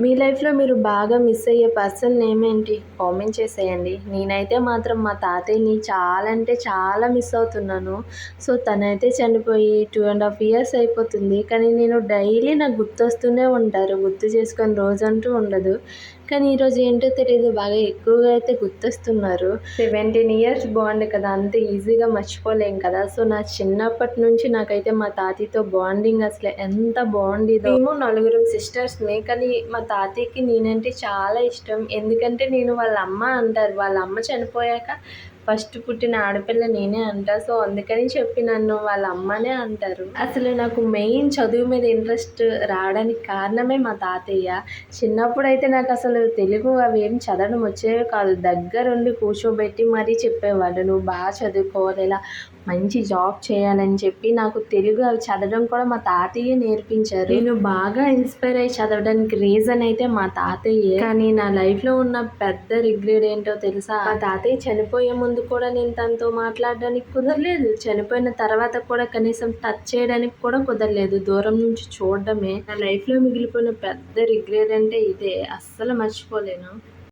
మీ లైఫ్లో మీరు బాగా మిస్ అయ్యే పర్సన్ నేమ్ ఏంటి? కామెంట్ చేసేయండి. నేనైతే మాత్రం మా తాతయ్యని చాలా అంటే చాలా మిస్ అవుతున్నాను. సో తనైతే చనిపోయి టూ అండ్ హాఫ్ ఇయర్స్ అయిపోతుంది. కానీ నేను డైలీ నాకు గుర్తొస్తూనే ఉంటారు. గుర్తు చేసుకొని రోజంటూ ఉండదు. కానీ ఈరోజు ఏంటో తెలియదు బాగా ఎక్కువగా అయితే గుర్తొస్తున్నారు. సెవెంటీన్ ఇయర్స్ బాండ్ కదా. అంత ఈజీగా మర్చిపోలేం కదా. సో నా చిన్నప్పటి నుంచి నాకైతే మా తాతయ్యతో బాండింగ్ అసలు ఎంత బాగుండేదో మేము నలుగురు సిస్టర్స్ని కానీ మా తాతయ్యకి నేనంటే చాలా ఇష్టం. ఎందుకంటే నేను వాళ్ళ అమ్మ అంటారు. వాళ్ళ అమ్మ చనిపోయాక ఫస్ట్ పుట్టిన ఆడపిల్ల నేనే అంట. సో అందుకని చెప్పి నన్ను వాళ్ళ అమ్మనే అంటారు. అసలు నాకు మెయిన్ చదువు మీద ఇంట్రెస్ట్ రావడానికి కారణమే మా తాతయ్య. చిన్నప్పుడు అయితే నాకు అసలు తెలుగు అవి ఏం చదవడం వచ్చేవి కాదు. దగ్గరుండి కూర్చోబెట్టి మరీ చెప్పేవాడు నువ్వు బాగా చదువుకోవాలి ఇలా మంచి జాబ్ చేయాలని చెప్పి నాకు తెలుగు అవి చదవడం కూడా మా తాతయ్య నేర్పించారు. నేను బాగా ఇన్స్పైర్ అయ్యి చదవడానికి రీజన్ అయితే మా తాతయ్య. కానీ నా లైఫ్లో ఉన్న పెద్ద రిగ్రెట్ ఏంటో తెలుసా? మా తాతయ్య చనిపోయే ముందు కూడా నేను తనతో మాట్లాడడానికి కుదరలేదు. చనిపోయిన తర్వాత కూడా కనీసం టచ్ చేయడానికి కూడా కుదరలేదు. దూరం నుంచి చూడడమే. నా లైఫ్లో మిగిలిపోయిన పెద్ద రిగ్రెట్ అంటే ఇదే. అస్సలు మర్చిపోలేను.